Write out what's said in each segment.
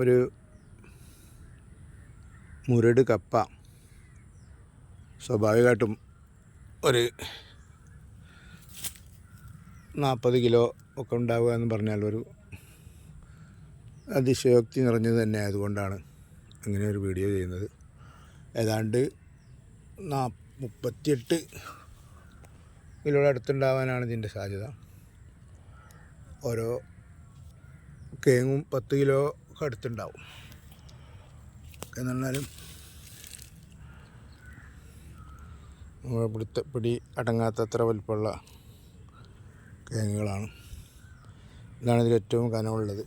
ഒരു മുരട് കപ്പ. സ്വാഭാവികമായിട്ടും ഒരു നാൽപ്പത് കിലോ ഒക്കെ ഉണ്ടാവുക എന്ന് പറഞ്ഞാൽ ഒരു അതിശയോക്തി നിറഞ്ഞത് തന്നെ ആയതുകൊണ്ടാണ് അങ്ങനെ ഒരു വീഡിയോ ചെയ്യുന്നത്. ഏതാണ്ട് നാ മുപ്പത്തിയെട്ട് കിലോയുടെ അടുത്തുണ്ടാവാനാണ് ഇതിന്റെ സാധ്യത. ഓരോ കേങ്ങും പത്ത് കിലോ ഒക്കെ അടുത്തുണ്ടാവും എന്നാലും നമ്മുടെ പിടുത്ത പിടി അടങ്ങാത്തത്ര വലിപ്പമുള്ള കേങ്ങുകളാണ് ഇതാണ് ഇതിൽ ഏറ്റവും കനമുള്ളത്.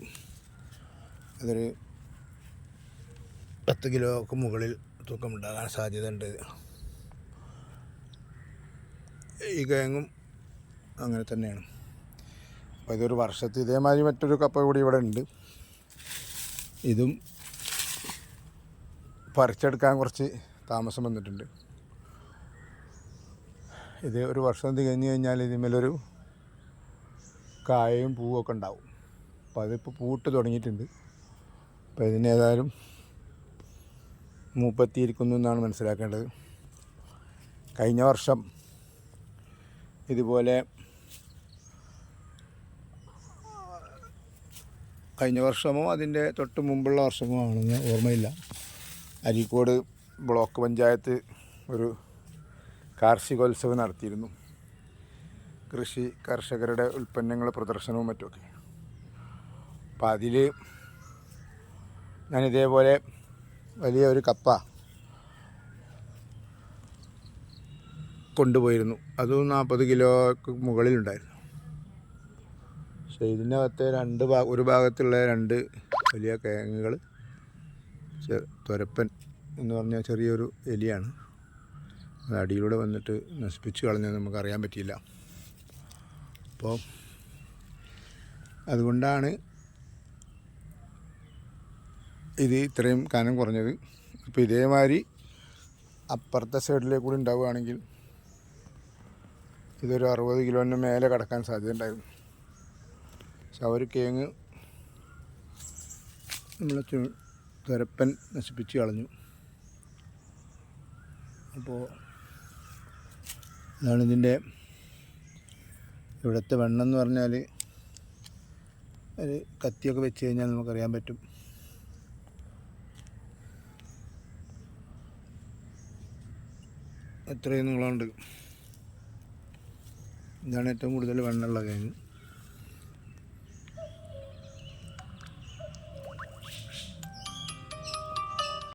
അതൊരു പത്ത് കിലോക്ക് മുകളിൽ തൂക്കമുണ്ടാകാൻ സാധ്യതയുണ്ട്. ഈ കേങ്ങും അങ്ങനെ തന്നെയാണ്. അപ്പോൾ ഇതൊരു വർഷത്തിൽ ഇതേമാതിരി മറ്റൊരു കപ്പ കൂടി ഇവിടെ ഉണ്ട്. ഇതും പറിച്ചെടുക്കാൻ കുറച്ച് താമസം വന്നിട്ടുണ്ട്. ഇത് ഒരു വർഷം തികഞ്ഞു കഴിഞ്ഞാൽ ഇതിന്മേലൊരു കായയും പൂവൊക്കെ ഉണ്ടാവും. അപ്പോൾ അതിപ്പോൾ പൂട്ട് തുടങ്ങിയിട്ടുണ്ട്. അപ്പോൾ ഇതിനേതായാലും മൂപ്പത്തിയിരിക്കുന്നു എന്നാണ് മനസ്സിലാക്കേണ്ടത്. കഴിഞ്ഞ വർഷം ഇതുപോലെ കഴിഞ്ഞ വർഷമോ അതിന്റെ തൊട്ട് മുമ്പുള്ള വർഷമോ ആണെന്ന് ഓർമ്മയില്ല. അരീക്കോട് ബ്ലോക്ക് പഞ്ചായത്ത് ഒരു കാർഷികോത്സവം നടത്തിയിരുന്നു. കൃഷി കർഷകരുടെ ഉൽപ്പന്നങ്ങൾ പ്രദർശനവും മറ്റുമൊക്കെ. അപ്പം അതിൽ ഞാൻ ഇതേപോലെ വലിയ ഒരു കപ്പ കൊണ്ടുപോയിരുന്നു. അതും നാൽപ്പത് കിലോക്ക് മുകളിലുണ്ടായിരുന്നു. ഇതിനകത്തെ രണ്ട് ഭാഗ ഒരു ഭാഗത്തുള്ള രണ്ട് വലിയ കിഴങ്ങുകൾ തുരപ്പൻ എന്ന് പറഞ്ഞാൽ ചെറിയൊരു എലിയാണ്. അത് അടിയിലൂടെ വന്നിട്ട് നശിപ്പിച്ച് കളഞ്ഞത് നമുക്കറിയാൻ പറ്റിയില്ല. അപ്പോൾ അതുകൊണ്ടാണ് ഇത് ഇത്രയും കനം കുറഞ്ഞത്. അപ്പോൾ ഇതേമാതിരി അപ്പുറത്തെ സൈഡിലേക്ക് കൂടി ഉണ്ടാവുകയാണെങ്കിൽ ഇതൊരു അറുപത് കിലോന് മേലെ കടക്കാൻ സാധ്യത ഉണ്ടായിരുന്നു കേങ്ങ് നമ്മളെ തുരപ്പൻ നശിപ്പിച്ച് കളഞ്ഞു. അപ്പോൾ ഇതാണ് ഇതിന്റെ ഇവിടുത്തെ വെണ്ണം എന്ന് പറഞ്ഞാൽ ഒരു കത്തിയൊക്കെ വെച്ച് കഴിഞ്ഞാൽ നമുക്കറിയാൻ പറ്റും. എത്രയും നീളമുണ്ട്. ഇതാണ് ഏറ്റവും കൂടുതൽ വെണ്ണമുള്ള കേങ്ങ്